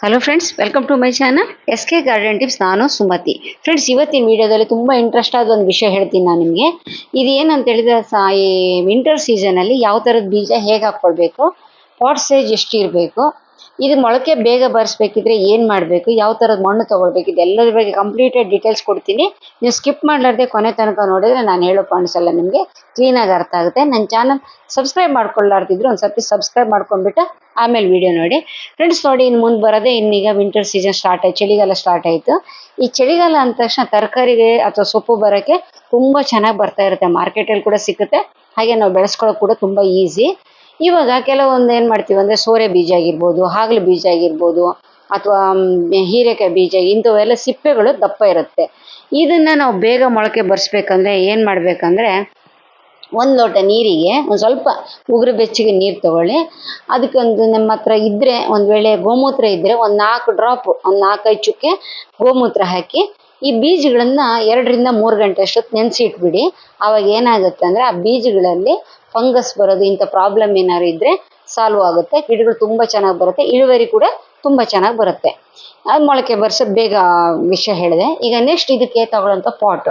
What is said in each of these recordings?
Hello friends welcome to my channel S K garden tips ನಾನು Sumathi. Friends ಇವತ್ತಿನ ವಿಡಿಯೋದಲ್ಲಿ ತುಂಬ ಇಂಟ್ರೆಸ್ಟ್ ಆದ ಒಂದು ವಿಷಯ ಹೇಳ್ತೀನಿ ನಾನು ನಿಮಗೆ. ಇದು ಏನಂತ ಹೇಳಿದ್ರೆ, ಸಾ, ಈ ವಿಂಟರ್ ಸೀಸನಲ್ಲಿ ಯಾವ ಥರದ ಬೀಜ ಹೇಗೆ ಹಾಕ್ಕೊಳ್ಬೇಕು ಪಾಟ್ ಸೈಜ್ ಎಷ್ಟು ಇರಬೇಕು ಇದು ಮೊಳಕೆ ಬೇಗ ಬರ್ಸ್ಬೇಕಿದ್ರೆ ಏನು ಮಾಡಬೇಕು? ಯಾವ ಥರದ ಮಣ್ಣು ತೊಗೊಳ್ಬೇಕು? ಇದೆಲ್ಲದ್ರ ಬಗ್ಗೆ ಕಂಪ್ಲೀಟೆಡ್ ಡೀಟೇಲ್ಸ್ ಕೊಡ್ತೀನಿ. ನೀವು ಸ್ಕಿಪ್ ಮಾಡಲಾರ್ದೆ ಕೊನೆ ತನಕ ನೋಡಿದ್ರೆ ನಾನು ಹೇಳೋ ಪಾಯಿಂಟ್ಸ್ ಎಲ್ಲ ನಿಮಗೆ ಕ್ಲೀನಾಗಿ ಅರ್ಥ ಆಗುತ್ತೆ. ನನ್ನ ಚಾನಲ್ ಸಬ್ಸ್ಕ್ರೈಬ್ ಮಾಡ್ಕೊಳ್ಳಾರ್ದಿದ್ರು ಒಂದು ಸರ್ತಿ ಸಬ್ಸ್ಕ್ರೈಬ್ ಮಾಡ್ಕೊಂಡ್ಬಿಟ್ಟು ಆಮೇಲೆ ವಿಡಿಯೋ ನೋಡಿ. ಫ್ರೆಂಡ್ಸ್ ನೋಡಿ ಇನ್ನು ಮುಂದೆ ಬರೋದೇ ಇನ್ನೀಗ ವಿಂಟರ್ ಸೀಸನ್ ಸ್ಟಾರ್ಟ್ ಆಯ್ತು, ಚಳಿಗಾಲ ಸ್ಟಾರ್ಟ್ ಆಯಿತು. ಈ ಚಳಿಗಾಲ ಅಂದ ತಕ್ಷಣ ತರಕಾರಿಗೆ ಅಥವಾ ಸೊಪ್ಪು ಬರೋಕ್ಕೆ ತುಂಬ ಚೆನ್ನಾಗಿ ಬರ್ತಾ ಇರುತ್ತೆ. ಮಾರ್ಕೆಟಲ್ಲಿ ಕೂಡ ಸಿಗುತ್ತೆ ಹಾಗೆ ನಾವು ಬೆಳೆಸ್ಕೊಳ್ಳೋಕೆ ಕೂಡ ತುಂಬ ಈಸಿ ಇವಾಗ ಕೆಲವೊಂದು ಏನು ಮಾಡ್ತೀವಿ ಅಂದರೆ ಸೋರೆ ಬೀಜ ಆಗಿರ್ಬೋದು, ಹಾಗಲ ಬೀಜ ಆಗಿರ್ಬೋದು, ಅಥವಾ ಹೀರೆಕಾಯಿ ಬೀಜ ಇಂಥವೆಲ್ಲ ಸಿಪ್ಪೆಗಳು ದಪ್ಪ ಇರುತ್ತೆ. ಇದನ್ನು ನಾವು ಬೇಗ ಮೊಳಕೆ ಬರ್ಸ್ಬೇಕಂದ್ರೆ ಏನು ಮಾಡಬೇಕಂದ್ರೆ ಒಂದು ಲೋಟ ನೀರಿಗೆ ಒಂದು ಸ್ವಲ್ಪ ಉಗುರು ಬೆಚ್ಚಗೆ ನೀರು ತಗೊಳ್ಳಿ. ಅದಕ್ಕೊಂದು ನಮ್ಮ ಹತ್ರ ಇದ್ದರೆ ಒಂದು ವೇಳೆ ಗೋಮೂತ್ರ ಇದ್ದರೆ ಒಂದು ನಾಲ್ಕು ಡ್ರಾಪ್ ಒಂದು ನಾಲ್ಕೈದು ಚುಕ್ಕೆ ಗೋಮೂತ್ರ ಹಾಕಿ ಈ ಬೀಜಗಳನ್ನ ಎರಡರಿಂದ ಮೂರು ಗಂಟೆ ಅಷ್ಟೊತ್ತು ನೆನೆಸಿ ಇಟ್ಬಿಡಿ ಆವಾಗ ಏನಾಗುತ್ತೆ ಅಂದರೆ ಆ ಬೀಜಗಳಲ್ಲಿ ಫಂಗಸ್ ಬರೋದು, ಇಂಥ ಪ್ರಾಬ್ಲಮ್ ಏನಾದ್ರು ಇದ್ದರೆ ಸಾಲ್ವ್ ಆಗುತ್ತೆ. ಗಿಡಗಳು ತುಂಬ ಚೆನ್ನಾಗಿ ಬರುತ್ತೆ. ಇಳುವರಿ ಕೂಡ ತುಂಬ ಚೆನ್ನಾಗಿ ಬರುತ್ತೆ. ಅದು ಮೊಳಕೆ ಬರ್ಸೋದು ಬೇಗ ವಿಷಯ ಹೇಳಿದೆ. ಈಗ ನೆಕ್ಸ್ಟ್ ಇದಕ್ಕೆ ತಗೊಳ್ಳೋಂಥ ಪಾಟ್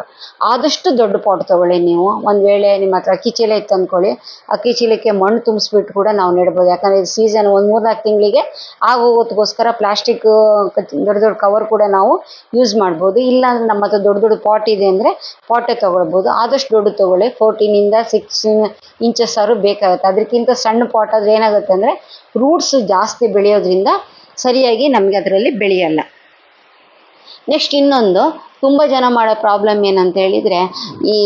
ಆದಷ್ಟು ದೊಡ್ಡ ಪಾಟ್ ತಗೊಳ್ಳಿ ನೀವು. ಒಂದು ವೇಳೆ ನಿಮ್ಮ ಹತ್ರ ಅಕ್ಕಿ ಚೀಲ ಇತ್ತು ಅಂದ್ಕೊಳ್ಳಿ ಅಕ್ಕಿ ಚೀಲಕ್ಕೆ ಮಣ್ಣು ತುಂಬಿಸ್ಬಿಟ್ಟು ಕೂಡ ನಾವು ನೆಡ್ಬೋದು. ಯಾಕಂದರೆ ಇದು ಸೀಸನ್ ಒಂದು ಮೂರ್ನಾಲ್ಕು ತಿಂಗಳಿಗೆ ಆಗೋಗೋದಕ್ಕೋಸ್ಕರ ಪ್ಲಾಸ್ಟಿಕ್ ದೊಡ್ಡ ದೊಡ್ಡ ಕವರ್ ಕೂಡ ನಾವು ಯೂಸ್ ಮಾಡ್ಬೋದು. ಇಲ್ಲ ನಮ್ಮ ಹತ್ರ ದೊಡ್ಡ ದೊಡ್ಡ ಪಾಟ್ ಇದೆ ಅಂದರೆ ಪಾಟೇ ತೊಗೊಳ್ಬೋದು. ಆದಷ್ಟು ದೊಡ್ಡ ತೊಗೊಳ್ಳಿ. ಫೋರ್ಟೀನಿಂದ ಸಿಕ್ಸ್ ಇಂಚಸ್ ಆದ್ರೂ ಬೇಕಾಗುತ್ತೆ. ಅದಕ್ಕಿಂತ ಸಣ್ಣ ಪಾಟ್ ಆದರೆ ಏನಾಗುತ್ತೆ ಅಂದರೆ ರೂಟ್ಸ್ ಜಾಸ್ತಿ ಬೆಳೆಯೋದ್ರಿಂದ ಸರಿಯಾಗಿ ನಮಗೆ ಅದರಲ್ಲಿ ಬೆಳೆಯಲ್ಲ. ನೆಕ್ಸ್ಟ್ ಇನ್ನೊಂದು, ತುಂಬ ಜನ ಮಾಡೋ ಪ್ರಾಬ್ಲಮ್ ಏನಂತ ಹೇಳಿದರೆ, ಈ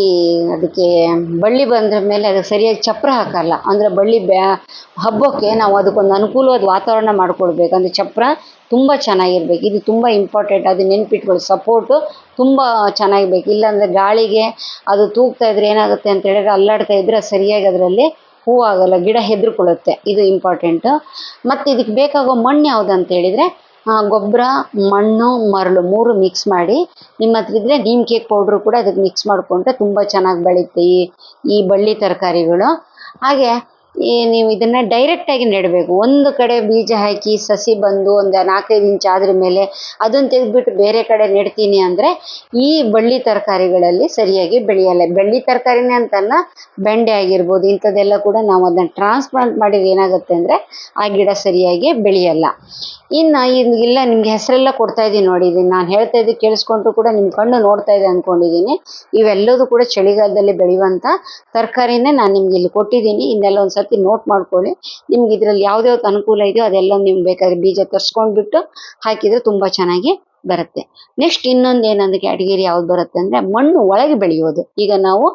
ಅದಕ್ಕೆ ಬಳ್ಳಿ ಬಂದ್ರ ಮೇಲೆ ಅದಕ್ಕೆ ಸರಿಯಾಗಿ ಚಪ್ರ ಹಾಕಲ್ಲ. ಅಂದರೆ ಬಳ್ಳಿ ಬ್ಯಾ, ಹಬ್ಬಕ್ಕೆ ನಾವು ಅದಕ್ಕೊಂದು ಅನುಕೂಲವಾದ ವಾತಾವರಣ ಮಾಡ್ಕೊಳ್ಬೇಕು ಅಂದರೆ ಚಪ್ರ ತುಂಬ ಚೆನ್ನಾಗಿರ್ಬೇಕು. ಇದು ತುಂಬ ಇಂಪಾರ್ಟೆಂಟ್ ಅದು ನೆನ್ಪಿಟ್ಕೊಳ್ಳಿ. ಸಪೋರ್ಟು ತುಂಬ ಚೆನ್ನಾಗಿರ್ಬೇಕು. ಇಲ್ಲಾಂದರೆ ಗಾಳಿಗೆ ಅದು ತೂಗ್ತಾ ಇದ್ರೆ ಏನಾಗುತ್ತೆ ಅಂತ ಹೇಳಿದ್ರೆ ಅಲ್ಲಾಡ್ತಾ ಇದ್ರೆ ಸರಿಯಾಗಿ ಅದರಲ್ಲಿ ಹೂವಾಗಲ್ಲ, ಗಿಡ ಹೆದರ್ಕೊಳ್ಳುತ್ತೆ. ಇದು ಇಂಪಾರ್ಟೆಂಟು ಮತ್ತು ಇದಕ್ಕೆ ಬೇಕಾಗೋ ಮಣ್ಣು ಯಾವ್ದು ಅಂತ ಹೇಳಿದ್ರೆ ಗೊಬ್ಬರ, ಮಣ್ಣು, ಮರಳು ಮೂರು ಮಿಕ್ಸ್ ಮಾಡಿ. ನಿಮ್ಮ ಹತ್ರ ಇದ್ದರೆ ನೀಮ್ ಕೇಕ್ ಪೌಡ್ರು ಕೂಡ ಅದಕ್ಕೆ ಮಿಕ್ಸ್ ಮಾಡಿಕೊಂಡ್ರೆ ತುಂಬ ಚೆನ್ನಾಗಿ ಬೆಳೆಯುತ್ತೆ ಈ ಈ ಬಳ್ಳಿ ತರಕಾರಿಗಳು. ಹಾಗೆ ಈ ನೀವು ಡೈರೆಕ್ಟ್ ಆಗಿ ನೆಡಬೇಕು. ಒಂದು ಕಡೆ ಬೀಜ ಹಾಕಿ ಸಸಿ ಬಂದು ಒಂದು ನಾಲ್ಕೈದು ಇಂಚ್ ಆದ್ರ ಮೇಲೆ ಅದನ್ನು ತೆಗೆದ್ಬಿಟ್ಟು ಬೇರೆ ಕಡೆ ನೆಡ್ತೀನಿ ಅಂದರೆ ಈ ಬಳ್ಳಿ ತರಕಾರಿಗಳಲ್ಲಿ ಸರಿಯಾಗಿ ಬೆಳೆಯಲ್ಲ. ಬಳ್ಳಿ ತರಕಾರಿನೇ ಅಂತಲ್ಲ, ಬೆಂಡೆ ಆಗಿರ್ಬೋದು, ಇಂಥದ್ದೆಲ್ಲ ಕೂಡ ನಾವು ಅದನ್ನು ಟ್ರಾನ್ಸ್ಪ್ಲಾಂಟ್ ಮಾಡಿದ್ರೆ ಏನಾಗುತ್ತೆ ಅಂದರೆ ಆ ಗಿಡ ಸರಿಯಾಗಿ ಬೆಳೆಯಲ್ಲ. ಇನ್ನು ಇಲ್ಲ, ನಿಮಗೆ ಹೆಸರೆಲ್ಲ ಕೊಡ್ತಾ ಇದ್ದೀನಿ ನೋಡಿ. ಇದನ್ನು ನಾನು ಹೇಳ್ತಾ ಇದ್ದೀನಿ ಕೇಳಿಸ್ಕೊಂಡ್ರು ಕೂಡ ನಿಮ್ಮ ಕಣ್ಣು ನೋಡ್ತಾ ಇದೆ ಅಂದ್ಕೊಂಡಿದ್ದೀನಿ ಇವೆಲ್ಲದೂ ಕೂಡ ಚಳಿಗಾಲದಲ್ಲಿ ಬೆಳೆಯುವಂಥ ತರಕಾರಿನೇ ನಾನು ನಿಮ್ಗೆ ಇಲ್ಲಿ ಕೊಟ್ಟಿದ್ದೀನಿ ಇನ್ನೆಲ್ಲ ಒಂದು ಸರ್ತಿ ನೋಟ್ ಮಾಡ್ಕೊಳ್ಳಿ. ನಿಮ್ಗೆ ಇದರಲ್ಲಿ ಯಾವ್ದ್ಯಾವ್ದು ಅನುಕೂಲ ಇದೆಯೋ ಅದೆಲ್ಲ ನಿಮ್ಗೆ ಬೇಕಾದ್ರೆ ಬೀಜ ತರಿಸ್ಕೊಂಡ್ಬಿಟ್ಟು ಹಾಕಿದ್ರೆ ತುಂಬ ಚೆನ್ನಾಗಿ ಬರುತ್ತೆ. ನೆಕ್ಸ್ಟ್ ಇನ್ನೊಂದು ಏನಂದ್ರೆ ಕ್ಯಾಟಗಿರಿ ಯಾವ್ದು ಬರುತ್ತೆ ಅಂದ್ರೆ ಮಣ್ಣು ಒಳಗೆ ಬೆಳೆಯೋದು ಈಗ ನಾವು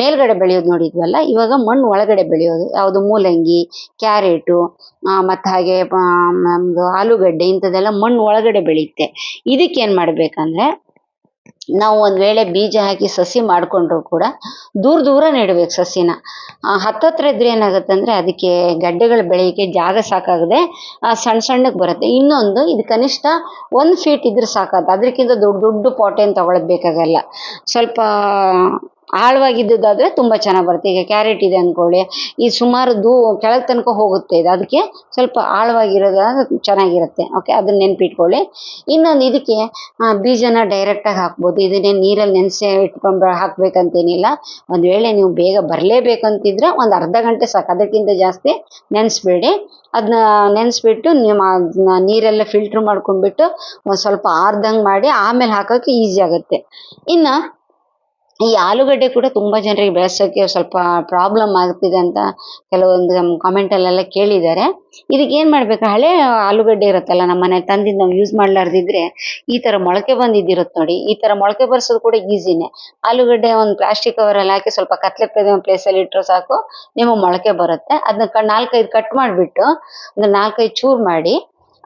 ಮೇಲ್ಗಡೆ ಬೆಳೆಯೋದು ನೋಡಿದ್ವಲ್ಲ, ಇವಾಗ ಮಣ್ಣು ಒಳಗಡೆ ಬೆಳೆಯೋದು ಯಾವುದು ಮೂಲಂಗಿ ಕ್ಯಾರೆಟು ಮತ್ತು ಹಾಗೆ ನಮ್ಮದು ಆಲೂಗಡ್ಡೆ ಇಂಥದ್ದೆಲ್ಲ ಮಣ್ಣು ಒಳಗಡೆ ಬೆಳೆಯುತ್ತೆ. ಇದಕ್ಕೆ ಏನು ಮಾಡಬೇಕಂದ್ರೆ ನಾವು ಒಂದು ವೇಳೆ ಬೀಜ ಹಾಕಿ ಸಸಿ ಮಾಡಿಕೊಂಡ್ರು ಕೂಡ ದೂರ ದೂರ ನೆಡಬೇಕು ಸಸಿನ. ಹತ್ತತ್ರ ಇದ್ರೆ ಏನಾಗುತ್ತೆ ಅಂದರೆ ಅದಕ್ಕೆ ಗಡ್ಡೆಗಳು ಬೆಳೆಯೋಕ್ಕೆ ಜಾಗ ಸಾಕಾಗದೆ ಸಣ್ಣ ಸಣ್ಣಕ್ಕೆ ಬರುತ್ತೆ. ಇನ್ನೊಂದು ಇದು ಕನಿಷ್ಠ ಒಂದು ಫೀಟ್ ಇದ್ರೆ ಸಾಕಾಗುತ್ತೆ ಅದಕ್ಕಿಂತ ದೊಡ್ಡ ದೊಡ್ಡ ಪಾಟ್ ಏನು ತಗೊಳ್ಳೋದು ಬೇಕಾಗಲ್ಲ. ಸ್ವಲ್ಪ ಆಳವಾಗಿದ್ದುದಾದರೆ ತುಂಬ ಚೆನ್ನಾಗಿ ಬರುತ್ತೆ. ಈಗ ಕ್ಯಾರೆಟ್ ಇದೆ ಅಂದ್ಕೊಳ್ಳಿ ಈ ಸುಮಾರು ದೂ, ಕೆಳಗೆ ತನಕ ಹೋಗುತ್ತೆ ಇದು. ಅದಕ್ಕೆ ಸ್ವಲ್ಪ ಆಳವಾಗಿರೋದಾದ್ರೆ ಚೆನ್ನಾಗಿರುತ್ತೆ. ಓಕೆ ಅದನ್ನ ನೆನ್ಪಿಟ್ಕೊಳ್ಳಿ. ಇನ್ನೊಂದು ಇದಕ್ಕೆ ಬೀಜನ ಡೈರೆಕ್ಟಾಗಿ ಹಾಕ್ಬೋದು. ಇದನ್ನೇ ನೀರಲ್ಲಿ ನೆನೆಸಿ ಇಟ್ಕೊಂಡು ಹಾಕ್ಬೇಕಂತೇನಿಲ್ಲ. ಒಂದು ವೇಳೆ ನೀವು ಬೇಗ ಬರಲೇಬೇಕಂತಿದ್ರೆ ಒಂದು ಅರ್ಧ ಗಂಟೆ ಸಾಕು. ಅದಕ್ಕಿಂತ ಜಾಸ್ತಿ ನೆನೆಸ್ಬೇಡಿ. ಅದನ್ನ ನೆನೆಸ್ಬಿಟ್ಟು ನಿಮ್ಮ ಅದನ್ನ ನೀರೆಲ್ಲ ಫಿಲ್ಟ್ರ್ ಮಾಡ್ಕೊಂಡ್ಬಿಟ್ಟು ಒಂದು ಸ್ವಲ್ಪ ಆರ್ದಂಗೆ ಮಾಡಿ ಆಮೇಲೆ ಹಾಕೋಕ್ಕೆ ಈಸಿ ಆಗುತ್ತೆ. ಇನ್ನು ಈ ಆಲೂಗಡ್ಡೆ ಕೂಡ ತುಂಬ ಜನರಿಗೆ ಬೆಳೆಸೋಕೆ ಸ್ವಲ್ಪ ಪ್ರಾಬ್ಲಮ್ ಆಗ್ತಿದೆ ಅಂತ ಕೆಲವೊಂದು ನಮ್ಮ ಕಾಮೆಂಟಲ್ಲೆಲ್ಲ ಕೇಳಿದ್ದಾರೆ. ಇದಕ್ಕೆ ಏನು ಮಾಡಬೇಕು? ಹಳೆ ಆಲೂಗಡ್ಡೆ ಇರುತ್ತಲ್ಲ, ನಮ್ಮ ಮನೆ ತಂದಿದ್ದು ನಾವು ಯೂಸ್ ಮಾಡ್ಲಾರ್ದಿದ್ರೆ ಈ ಥರ ಮೊಳಕೆ ಬಂದಿದ್ದಿರುತ್ತೆ ನೋಡಿ. ಈ ಥರ ಮೊಳಕೆ ಬರ್ಸೋದು ಕೂಡ ಈಸಿನೇ ಆಲೂಗಡ್ಡೆ ಒಂದು ಪ್ಲಾಸ್ಟಿಕ್ ಕವರಲ್ಲಿ ಹಾಕಿ ಸ್ವಲ್ಪ ಕತ್ಲೆ ಪ್ಲೇಸಲ್ಲಿ ಇಟ್ಟರೆ ಸಾಕು, ನಿಮಗೆ ಮೊಳಕೆ ಬರುತ್ತೆ. ಅದನ್ನ ನಾಲ್ಕೈದು ಕಟ್ ಮಾಡಿಬಿಟ್ಟು, ಒಂದು ನಾಲ್ಕೈದು ಚೂರು ಮಾಡಿ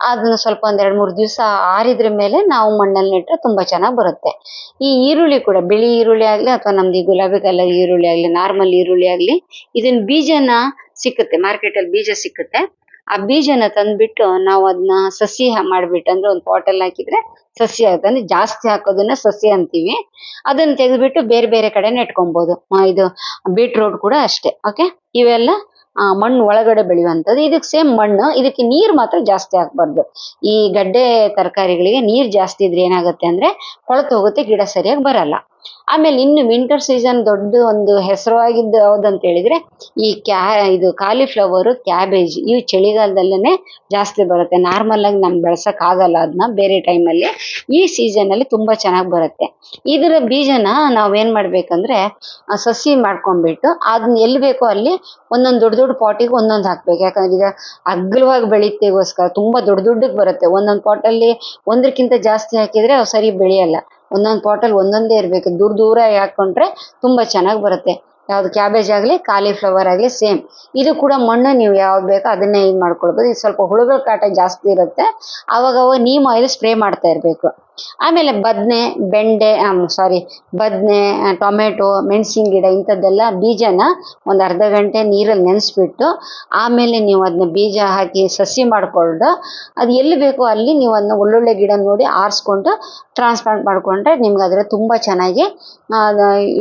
ಅದನ್ನ ಸ್ವಲ್ಪ ಒಂದೆರಡು ಮೂರು ದಿವಸ ಆರಿದ್ರ ಮೇಲೆ ನಾವು ಮಣ್ಣಲ್ಲಿ ನೆಟ್ಟರೆ ತುಂಬಾ ಚೆನ್ನಾಗಿ ಬರುತ್ತೆ. ಈ ಈರುಳ್ಳಿ ಕೂಡ, ಬಿಳಿ ಈರುಳ್ಳಿ ಆಗಲಿ ಅಥವಾ ನಮ್ದು ಈ ಗುಲಾಬಿ ಕಲರ್ ಈರುಳ್ಳಿ ಆಗಲಿ, ನಾರ್ಮಲ್ ಈರುಳ್ಳಿ ಆಗಲಿ ಇದನ್ನ ಬೀಜನ ಸಿಕ್ಕುತ್ತೆ ಮಾರ್ಕೆಟಲ್ಲಿ ಬೀಜ ಸಿಕ್ಕುತ್ತೆ. ಆ ಬೀಜನ ತಂದ್ಬಿಟ್ಟು ನಾವು ಅದನ್ನ ಸಸಿ ಮಾಡ್ಬಿಟ್ಟು ಅಂದ್ರೆ ಒಂದು ಪಾಟಲ್ಲಿ ಹಾಕಿದ್ರೆ ಸಸಿ ಆಗುತ್ತೆ. ಜಾಸ್ತಿ ಹಾಕೋದನ್ನ ಸಸಿ ಅಂತೀವಿ. ಅದನ್ನ ತೆಗೆದ್ಬಿಟ್ಟು ಬೇರೆ ಬೇರೆ ಕಡೆ ನೆಟ್ಕೊಬೋದು ಇದು ಬೀಟ್ರೋಟ್ ಕೂಡ ಅಷ್ಟೇ ಓಕೆ ಇವೆಲ್ಲ ಮಣ್ಣು ಒಳಗಡೆ ಬೆಳೆಯುವಂಥದ್ದು. ಇದಕ್ಕೆ ಸೇಮ್ ಮಣ್ಣು, ಇದಕ್ಕೆ ನೀರು ಮಾತ್ರ ಜಾಸ್ತಿ ಹಾಕ್ಬಾರ್ದು ಈ ಗಡ್ಡೆ ತರಕಾರಿಗಳಿಗೆ ನೀರು ಜಾಸ್ತಿ ಇದ್ರೆ ಏನಾಗುತ್ತೆ ಅಂದ್ರೆ ಕೊಳೆತು ಹೋಗುತ್ತೆ, ಗಿಡ ಸರಿಯಾಗಿ ಬರಲ್ಲ. ಆಮೇಲೆ ಇನ್ನು ವಿಂಟರ್ ಸೀಸನ್ ದೊಡ್ಡ ಒಂದು ಹೆಸರುವಾಗಿದ್ದು ಯಾವ್ದಂತ ಹೇಳಿದ್ರೆ, ಈ ಕ್ಯಾ, ಇದು ಕಾಲಿಫ್ಲವರು ಕ್ಯಾಬೇಜ್ ಇವು ಚಳಿಗಾಲದಲ್ಲೇ ಜಾಸ್ತಿ ಬರುತ್ತೆ. ನಾರ್ಮಲ್ ಆಗಿ ನಮ್ಗೆ ಬೆಳ್ಸಕ್ ಆಗಲ್ಲ ಅದನ್ನ ಬೇರೆ ಟೈಮಲ್ಲಿ ಈ ಸೀಸನ್ ಅಲ್ಲಿ ತುಂಬಾ ಚೆನ್ನಾಗಿ ಬರುತ್ತೆ. ಇದರ ಬೀಜನ ನಾವೇನ್ ಮಾಡ್ಬೇಕಂದ್ರೆ ಸಸಿ ಮಾಡ್ಕೊಂಡ್ಬಿಟ್ಟು ಅದನ್ನ ಎಲ್ಲಿ ಬೇಕೋ ಅಲ್ಲಿ ಒಂದೊಂದು ದೊಡ್ಡ ದೊಡ್ಡ ಪಾಟಿಗೆ ಒಂದೊಂದು ಹಾಕ್ಬೇಕು. ಯಾಕಂದ್ರೆ ಈಗ ಅಗ್ಲವಾಗಿ ಬೆಳೀತೆಗೋಸ್ಕರ ತುಂಬಾ ದೊಡ್ಡ ದೊಡ್ಡಕ್ಕೆ ಬರುತ್ತೆ. ಒಂದೊಂದು ಪಾಟಲ್ಲಿ ಒಂದಕ್ಕಿಂತ ಜಾಸ್ತಿ ಹಾಕಿದ್ರೆ ಅವು ಸರಿ ಬೆಳೆಯಲ್ಲ. ಒಂದೊಂದು ಪಾಟಲ್ಲಿ ಒಂದೊಂದೇ ಇರಬೇಕು. ದೂರ ದೂರ ಹಾಕೊಂಡ್ರೆ ತುಂಬಾ ಚೆನ್ನಾಗಿ ಬರುತ್ತೆ. ಯಾವ್ದು ಕ್ಯಾಬೇಜ್ ಆಗಲಿ ಕಾಲಿಫ್ಲವರ್ ಆಗಲಿ ಸೇಮ್ ಇದು ಕೂಡ ಮಣ್ಣು ನೀವು ಯಾವ್ದು ಬೇಕೋ ಅದನ್ನೇ ಇದು ಮಾಡ್ಕೊಳ್ಬೋದು. ಇದು ಸ್ವಲ್ಪ ಹುಳುಗಳ ಕಾಟ ಜಾಸ್ತಿ ಇರುತ್ತೆ. ಅವಾಗ ಅವಾಗ ನೀಮ್ ಆಯಿಲ್ ಸ್ಪ್ರೇ ಮಾಡ್ತಾ ಇರಬೇಕು. ಆಮೇಲೆ ಬದನೆ, ಬೆಂಡೆ ಸಾರಿ ಬದನೆ ಟೊಮೆಟೊ, ಮೆಣಸಿನ ಗಿಡ ಇಂಥದ್ದೆಲ್ಲ ಬೀಜನ ಒಂದು ಅರ್ಧ ಗಂಟೆ ನೀರಲ್ಲಿ ನೆನೆಸ್ಬಿಟ್ಟು ಆಮೇಲೆ ನೀವು ಅದನ್ನ ಬೀಜ ಹಾಕಿ ಸಸಿ ಮಾಡಿಕೊಂಡು ಅದು ಎಲ್ಲಿ ಬೇಕೋ ಅಲ್ಲಿ ನೀವು ಅದನ್ನ ಒಳ್ಳೊಳ್ಳೆ ಗಿಡ ನೋಡಿ ಆರಿಸ್ಕೊಂಡು ಟ್ರಾನ್ಸ್ಪ್ಲಾಂಟ್ ಮಾಡಿಕೊಂಡ್ರೆ ನಿಮ್ಗೆ ಅದರ ತುಂಬ ಚೆನ್ನಾಗಿ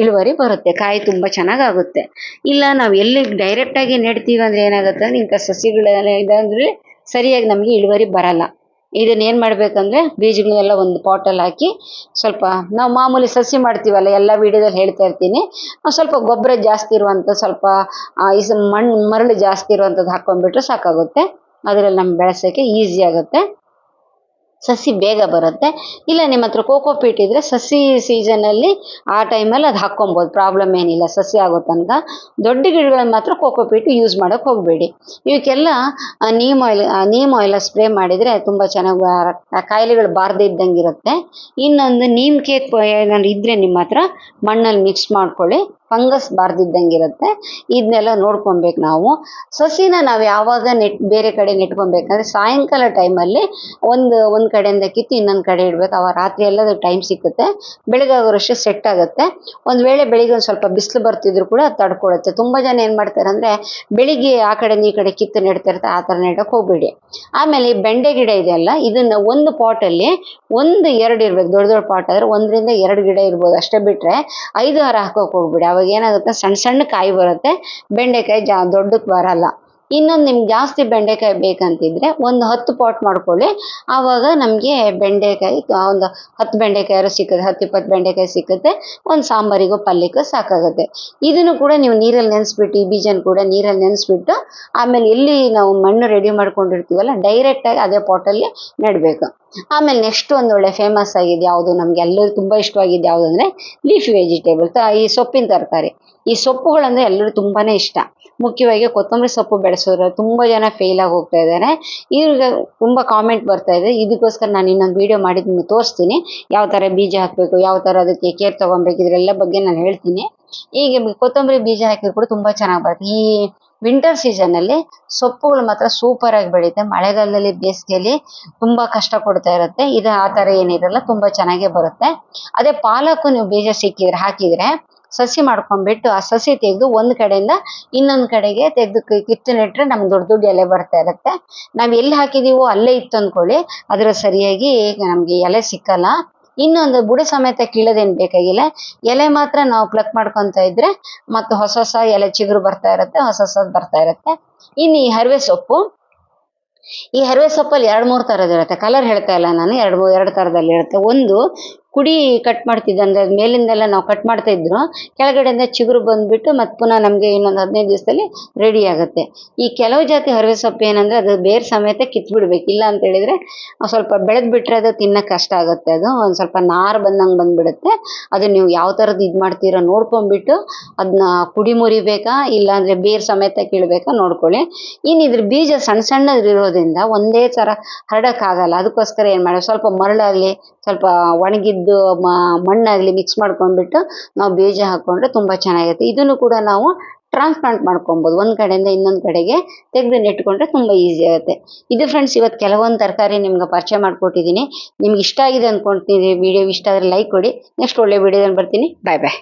ಇಳುವರಿ ಬರುತ್ತೆ. ಕಾಯಿ ತುಂಬ ಚೆನ್ನಾಗಿ ಆಗುತ್ತೆ ಇಲ್ಲ, ನಾವು ಎಲ್ಲಿ ಡೈರೆಕ್ಟಾಗಿ ನೆಡ್ತೀವಿ ಅಂದರೆ ಏನಾಗುತ್ತೆ? ಇಂಥ ಸಸಿಗಳೆಲ್ಲ ಇದಂದ್ರೆ ಸರಿಯಾಗಿ ನಮಗೆ ಇಳುವರಿ ಬರಲ್ಲ. ಇದನ್ನ ಏನು ಮಾಡ್ಬೇಕಂದ್ರೆ ಬೀಜಗಳನ್ನೆಲ್ಲ ಒಂದು ಪಾಟಲ್ಲಿ ಹಾಕಿ ಸ್ವಲ್ಪ ನಾವು ಮಾಮೂಲಿ ಸಸಿ ಮಾಡ್ತೀವಲ್ಲ, ಎಲ್ಲ ವಿಡಿಯೋದಲ್ಲಿ ಹೇಳ್ತಾ ಇರ್ತೀನಿ. ಸ್ವಲ್ಪ ಗೊಬ್ಬರ ಜಾಸ್ತಿ ಇರುವಂಥ ಸ್ವಲ್ಪ ಇಸ್ ಮಣ್ಣು ಮರಳು ಜಾಸ್ತಿ ಇರುವಂಥದ್ದು ಹಾಕೊಂಡ್ಬಿಟ್ರೆ ಸಾಕಾಗುತ್ತೆ. ಅದರಲ್ಲಿ ನಮ್ಗೆ ಬೆಳೆಸೋಕ್ಕೆ ಈಸಿ ಆಗುತ್ತೆ. ಸಸಿ ಬೇಗ ಬರುತ್ತೆ. ಇಲ್ಲ, ನಿಮ್ಮ ಹತ್ರ ಕೋಕೋ ಪೀಟ್ ಇದ್ರೆ ಸಸಿ ಸೀಸನಲ್ಲಿ ಆ ಟೈಮಲ್ಲಿ ಅದು ಹಾಕ್ಕೊಬೋದು. ಪ್ರಾಬ್ಲಮ್ ಏನಿಲ್ಲ, ಸಸಿ ಆಗೋ ತನಕ. ದೊಡ್ಡ ಗಿಡಗಳನ್ನ ಮಾತ್ರ ಕೋಕೋ ಪೀಟ್ ಯೂಸ್ ಮಾಡೋಕೆ ಹೋಗಬೇಡಿ. ಇವಕ್ಕೆಲ್ಲ neem oil neem oil spray ಮಾಡಿದರೆ ತುಂಬ ಚೆನ್ನಾಗಿ ಕಾಯಿಲೆಗಳು ಬಾರದೇ ಇದ್ದಂಗೆ ಇರುತ್ತೆ. ಇನ್ನೊಂದು ನೀಮ್ ಕೇಕ್ ಏನಾದ್ರು ಇದ್ರೆ ನಿಮ್ಮ ಹತ್ರ ಮಣ್ಣಲ್ಲಿ ಮಿಕ್ಸ್ ಮಾಡ್ಕೊಳ್ಳಿ. ಫಂಗಸ್ ಬಾರ್ದಿದ್ದಂಗೆ ಇರುತ್ತೆ ಇದನ್ನೆಲ್ಲ ನೋಡ್ಕೊಬೇಕು ನಾವು. ಸಸಿನ ನಾವು ಯಾವಾಗ ನೆಟ್, ಬೇರೆ ಕಡೆ ನೆಟ್ಕೊಬೇಕಂದ್ರೆ ಸಾಯಂಕಾಲ ಟೈಮಲ್ಲಿ ಒಂದು ಒಂದು ಕಡೆಯಿಂದ ಕಿತ್ತು ಇನ್ನೊಂದು ಕಡೆ ಇಡಬೇಕು. ಅವಾಗ ರಾತ್ರಿ ಎಲ್ಲ ಟೈಮ್ ಸಿಕ್ಕುತ್ತೆ. ಬೆಳಗ್ಗೆ ಆಗೋರಷ್ಟು ಸೆಟ್ ಆಗುತ್ತೆ. ಒಂದು ವೇಳೆ ಬೆಳಿಗ್ಗೆ ಒಂದು ಸ್ವಲ್ಪ ಬಿಸಿಲು ಬರ್ತಿದ್ರು ಕೂಡ ತಡ್ಕೊಳುತ್ತೆ. ತುಂಬ ಜನ ಏನು ಮಾಡ್ತಾರೆ ಅಂದರೆ ಬೆಳಿಗ್ಗೆ ಆ ಕಡೆ ಈ ಕಡೆ ಕಿತ್ತು ನೆಡ್ತಿರ್ತಾರೆ, ಆ ಥರ ನೆಡೋಕೆ ಹೋಗಬೇಡಿ. ಆಮೇಲೆ ಈ ಬೆಂಡೆ ಗಿಡ ಇದೆಯಲ್ಲ, ಇದನ್ನು ಒಂದು ಪಾಟಲ್ಲಿ ಒಂದು ಎರಡು ಇರಬೇಕು. ದೊಡ್ಡ ದೊಡ್ಡ ಪಾಟ್ ಆದರೆ ಒಂದರಿಂದ ಎರಡು ಗಿಡ ಇರ್ಬೋದು ಅಷ್ಟೇ ಬಿಟ್ಟರೆ ಐದು ಹಾರ ಹಾಕೋಕೆ ಹೋಗ್ಬೇಡಿ. ಅವಾಗ ಏನಾಗುತ್ತೆ? ಸಣ್ಣ ಸಣ್ಣ ಕಾಯಿ ಬರುತ್ತೆ. ಬೆಂಡೆಕಾಯಿ ಜಾ ದೊಡ್ಡಕ್ಕೆ ಬರಲ್ಲ. ಇನ್ನೊಂದು ನಿಮ್ಗೆ ಜಾಸ್ತಿ ಬೆಂಡೆಕಾಯಿ ಬೇಕಂತಿದ್ರೆ ಒಂದು ಹತ್ತು ಪಾಟ್ ಮಾಡ್ಕೊಳ್ಳಿ. ಆವಾಗ ನಮಗೆ ಬೆಂಡೆಕಾಯಿ ಒಂದು ಹತ್ತು ಬೆಂಡೆಕಾಯಿ ಸಿಕ್ಕುತ್ತೆ, ಹತ್ತು ಇಪ್ಪತ್ತು ಬೆಂಡೆಕಾಯಿ ಸಿಕ್ಕುತ್ತೆ. ಒಂದು ಸಾಂಬಾರಿಗೋ ಪಲ್ಯಕ್ಕೋ ಸಾಕಾಗುತ್ತೆ. ಇದನ್ನು ಕೂಡ ನೀವು ನೀರಲ್ಲಿ ನೆನೆಸ್ಬಿಟ್ಟು, ಈ ಬೀಜನ ಕೂಡ ನೀರಲ್ಲಿ ನೆನೆಸ್ಬಿಟ್ಟು, ಆಮೇಲೆ ಇಲ್ಲಿ ನಾವು ಮಣ್ಣು ರೆಡಿ ಮಾಡ್ಕೊಂಡಿರ್ತೀವಲ್ಲ ಡೈರೆಕ್ಟಾಗಿ ಅದೇ ಪಾಟಲ್ಲಿ ನೆಡಬೇಕು. ಆಮೇಲೆ ನೆಕ್ಸ್ಟ್ ಒಂದು ಒಳ್ಳೆ ಫೇಮಸ್ ಆಗಿದೆ ಯಾವುದು? ನಮಗೆ ಎಲ್ಲರೂ ತುಂಬ ಇಷ್ಟವಾಗಿದ್ದು ಯಾವುದು ಅಂದರೆ ಲೀಫ್ ವೆಜಿಟೇಬಲ್ ಈ ಸೊಪ್ಪಿನ ತರಕಾರಿ. ಈ ಸೊಪ್ಪುಗಳಂದ್ರೆ ಎಲ್ಲರೂ ತುಂಬಾನೇ ಇಷ್ಟ. ಮುಖ್ಯವಾಗಿ ಕೊತ್ತಂಬರಿ ಸೊಪ್ಪು ಬೆಳೆಸೋರು ತುಂಬ ಜನ ಫೇಲ್ ಆಗಿ ಹೋಗ್ತಾ ಇದ್ದಾರೆ ಈಗ ತುಂಬ ಕಾಮೆಂಟ್ ಬರ್ತಾ ಇದೆ. ಇದಕ್ಕೋಸ್ಕರ ನಾನು ಇನ್ನೊಂದು ವಿಡಿಯೋ ಮಾಡಿ ನಿಮ್ಗೆ ತೋರಿಸ್ತೀನಿ. ಯಾವ ಥರ ಬೀಜ ಹಾಕಬೇಕು, ಯಾವ ಥರ ಅದಕ್ಕೆ ಕೇರ್ ತೊಗೊಬೇಕು, ಇದ್ರೆಲ್ಲ ಬಗ್ಗೆ ನಾನು ಹೇಳ್ತೀನಿ. ಈಗ ಕೊತ್ತಂಬರಿ ಬೀಜ ಹಾಕಿದ್ರು ಕೂಡ ತುಂಬ ಚೆನ್ನಾಗಿ ಬರುತ್ತೆ. ಈ ವಿಂಟರ್ ಸೀಸನ್ ಅಲ್ಲಿ ಸೊಪ್ಪುಗಳು ಮಾತ್ರ ಸೂಪರ್ ಆಗಿ ಬೆಳೆಯುತ್ತೆ. ಮಳೆಗಾಲದಲ್ಲಿ ಬೇಸಿಗೆಯಲ್ಲಿ ತುಂಬಾ ಕಷ್ಟ ಕೊಡ್ತಾ ಇರುತ್ತೆ. ಇದು ಆ ತರ ಏನಿರಲ್ಲ, ತುಂಬಾ ಚೆನ್ನಾಗೇ ಬರುತ್ತೆ. ಅದೇ ಪಾಲಕು ನೀವು ಬೀಜ ಸಿಕ್ಕಿದ್ರೆ, ಹಾಕಿದ್ರೆ ಸಸಿ ಮಾಡ್ಕೊಂಡ್ಬಿಟ್ಟು ಆ ಸಸಿ ತೆಗೆದು ಒಂದ್ ಕಡೆಯಿಂದ ಇನ್ನೊಂದ್ ಕಡೆಗೆ ತೆಗೆದು ಕಿತ್ತು ನೆಟ್ರೆ ನಮ್ಗೆ ದೊಡ್ಡ ದೊಡ್ಡ ಎಲೆ ಬರ್ತಾ ಇರುತ್ತೆ. ನಾವ್ ಎಲ್ಲಿ ಹಾಕಿದೀವೋ ಅಲ್ಲೇ ಇತ್ತು ಅಂದ್ಕೊಳ್ಳಿ ಅದ್ರ ಸರಿಯಾಗಿ ನಮ್ಗೆ ಎಲೆ ಸಿಕ್ಕಲ್ಲ. ಇನ್ನೊಂದು ಬುಡ ಸಮೇತ ಕೀಳೋದೇನು ಬೇಕಾಗಿಲ್ಲ. ಎಲೆ ಮಾತ್ರ ನಾವು ಪ್ಲಕ್ ಮಾಡ್ಕೊಂತ ಇದ್ರೆ ಮತ್ತೆ ಹೊಸ ಹೊಸ ಎಲೆ ಚಿಗುರು ಬರ್ತಾ ಇರುತ್ತೆ, ಹೊಸ ಹೊಸದು ಬರ್ತಾ ಇರುತ್ತೆ. ಇನ್ನು ಈ ಹರಿವೆ ಸೊಪ್ಪು, ಈ ಹರಿವೆ ಸೊಪ್ಪಲ್ಲಿ ಎರಡು ಮೂರು ಥರದ್ದು ಇರುತ್ತೆ. ಕಲರ್ ಹೇಳ್ತಾ ಇಲ್ಲ ನಾನು, ಎರಡು ಎರಡು ಥರದಲ್ಲಿ ಇರುತ್ತೆ. ಒಂದು ಕುಡಿ ಕಟ್ ಮಾಡ್ತಿದ್ದೆ ಅಂದ್ರೆ ಅದ್ ಮೇಲಿಂದೆಲ್ಲ ನಾವು ಕಟ್ ಮಾಡ್ತಾ ಇದ್ರು. ಕೆಳಗಡೆಯಿಂದ ಚಿಗುರು ಬಂದ್ಬಿಟ್ಟು ಮತ್ತೆ ಪುನಃ ನಮಗೆ ಇನ್ನೊಂದು ಹದಿನೈದು ದಿವಸದಲ್ಲಿ ರೆಡಿ ಆಗುತ್ತೆ. ಈ ಕೆಲವು ಜಾತಿ ಹರವೆ ಸೊಪ್ಪು ಏನಂದ್ರೆ ಅದು ಬೇರ್ ಸಮೇತ ಕಿತ್ ಬಿಡ್ಬೇಕು ಇಲ್ಲ ಅಂತ ಹೇಳಿದ್ರೆ ಸ್ವಲ್ಪ ಬೆಳೆದ್ ಬಿಟ್ರೆ ಅದು ತಿನ್ನಕ್ ಕಷ್ಟ ಆಗುತ್ತೆ. ಅದು ಒಂದು ಸ್ವಲ್ಪ ನಾರು ಬಂದಂಗೆ ಬಂದ್ಬಿಡುತ್ತೆ. ಅದು ನೀವು ಯಾವ ಥರದ್ದು ಇದು ಮಾಡ್ತೀರಾ ನೋಡ್ಕೊಂಡ್ಬಿಟ್ಟು ಅದನ್ನ ಕುಡಿ ಮುರಿಬೇಕಾ, ಇಲ್ಲ ಅಂದ್ರೆ ಬೇರ್ ಸಮೇತ ಕೀಳ್ಬೇಕಾ ನೋಡ್ಕೊಳ್ಳಿ. ಇನ್ನು ಇದ್ರ ಬೀಜ ಸಣ್ಣ ಸಣ್ಣದಿರೋದ್ರಿಂದ ಒಂದೇ ಥರ ಹರಡೋಕ್ಕಾಗಲ್ಲ ಅದಕ್ಕೋಸ್ಕರ ಏನು ಮಾಡೋದು ಸ್ವಲ್ಪ ಮರಳಾಗ್ಲಿ, ಸ್ವಲ್ಪ ಒಣಗಿದ್ದು ಮ- ಮಣ್ಣಾಗಲಿ ಮಿಕ್ಸ್ ಮಾಡ್ಕೊಂಡ್ಬಿಟ್ಟು ನಾವು ಬೀಜ ಹಾಕೊಂಡ್ರೆ ತುಂಬ ಚೆನ್ನಾಗಿರುತ್ತೆ. ಇದನ್ನು ಕೂಡ ನಾವು ಟ್ರಾನ್ಸ್ಪ್ಲಾಂಟ್ ಮಾಡ್ಕೊಬೋದು. ಒಂದು ಕಡೆಯಿಂದ ಇನ್ನೊಂದು ಕಡೆಗೆ ತೆಗೆದು ನೆಟ್ಕೊಂಡ್ರೆ ತುಂಬ ಈಸಿ ಆಗುತ್ತೆ. ಇದು ಫ್ರೆಂಡ್ಸ್ ಇವತ್ತು ಕೆಲವೊಂದು ತರಕಾರಿ ನಿಮ್ಗೆ ಪರಿಚಯ ಮಾಡ್ಕೊಟ್ಟಿದ್ದೀನಿ ನಿಮ್ಗೆ ಇಷ್ಟ ಆಗಿದೆ ಅಂದ್ಕೊಂತೀನಿ ವಿಡಿಯೋ ಇಷ್ಟ ಆದರೆ ಲೈಕ್ ಕೊಡಿ. ನೆಕ್ಸ್ಟ್ ಒಳ್ಳೆ ವಿಡಿಯೋದಲ್ಲಿ ಬರ್ತೀನಿ. ಬಾಯ್ ಬಾಯ್